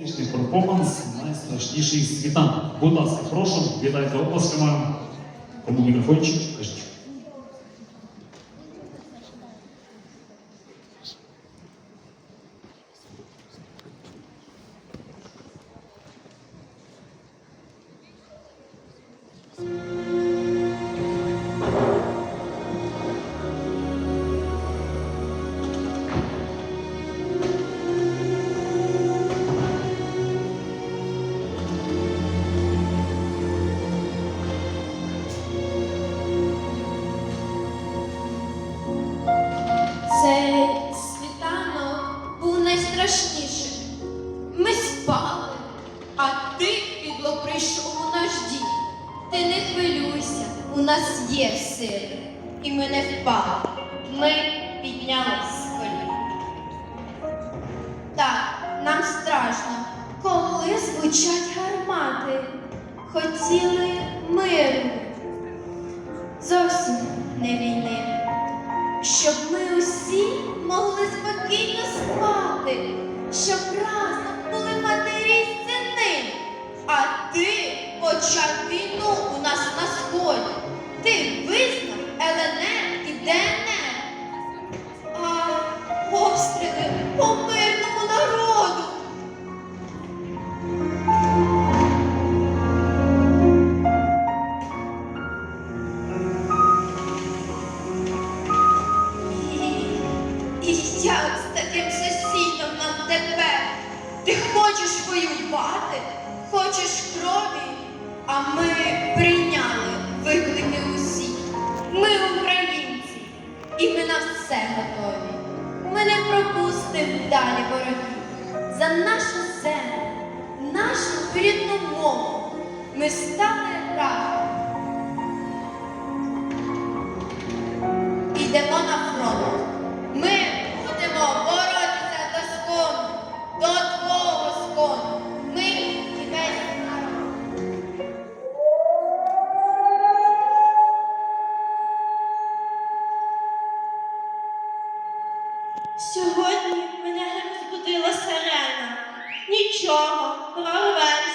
Сьогоднішній перформанс найстрашніший світанок. Будь ласка, прошу, вітайте оплесками. Кому мікрофончик, кажіть. Нас є сили. І ми не впали. Ми піднялись з колін. Так, нам страшно, коли звучать гармати. Хотіли миру, зовсім не війни щоб ми усі могли спокійно спати, щоб разом були матері хочеш воювати, хочеш крові, а ми прийняли виклики усі. Ми українці, і ми на все готові. Ми не пропустимо далі ворогів за нашу землю, нашу рідну мову. Ми стали разом. Сьогодні мене не розбудила сирена. Нічого, прорвемося.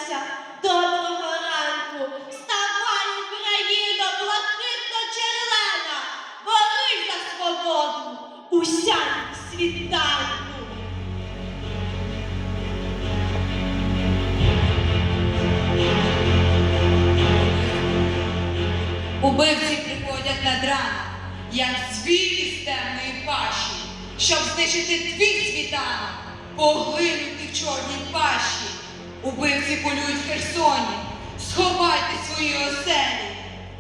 Щоб знищити твій світанок, поглинути в чорній пащі. Убивці полюють в Херсоні, сховайте свої оселі.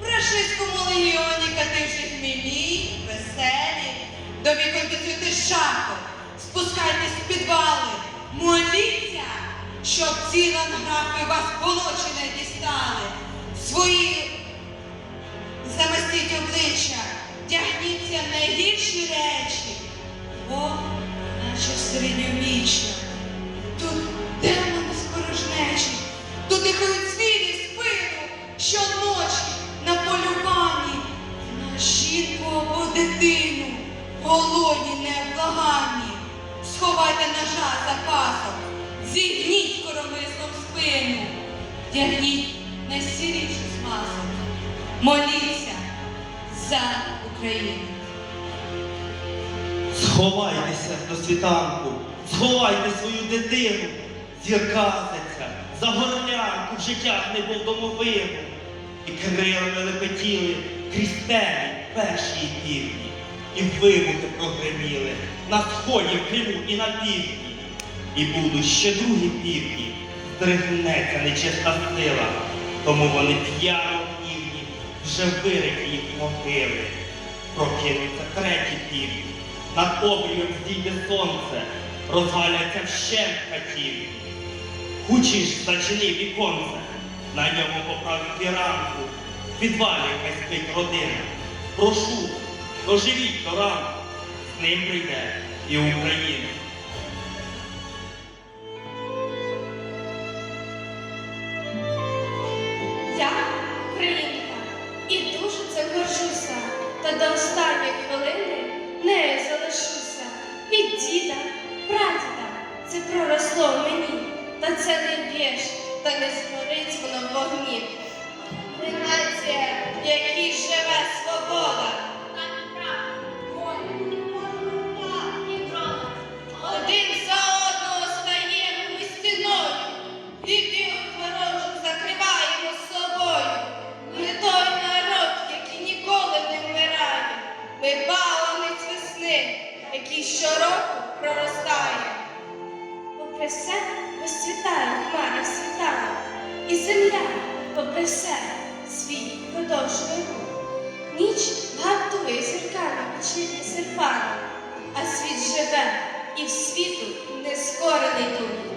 В рашистському легіоні кативши хмілі, веселі, до вікон підсвіти шахи, спускайтесь в підвали, моліться, щоб ці ланграфи вас болочі не дістали. Свої Замастіть обличчя, тягніться найгірші речі, бо наче середньовіччя. Тут демони спорожнечі, тут дихають звірі спину щоночі на полюванні, на жінку або дитину, голодні, невблаганні. Сховайте ножа за пасом, зігніть коромислом спину, тягніть найсірішу смазок. Моліться за Україну. Сховайтеся до світанку, сховайте свою дитину, зірказиться, за горлянку в життях не був домовину. І крилами лепетіли крізь темі перші півдні, і вибухи прогреміли на сході в Криму і на півдні. І будуть ще другі півдні, здригнеться нечиста сила, тому вони п'яно півдні вже вириті їх могили. Прокинуться треті півдні, над обрієм здійде сонце, розваляться вщент хатів. Ж зачини віконце, на ньому поправ ранку, в підвалі хай спить родина. Прошу, доживіть до ранку, з ним прийде і Україна. і земля, попри все, свій продовжує рух. Ніч гартує зірками вечірні серпани, а світ живе і в світу нескорений дух.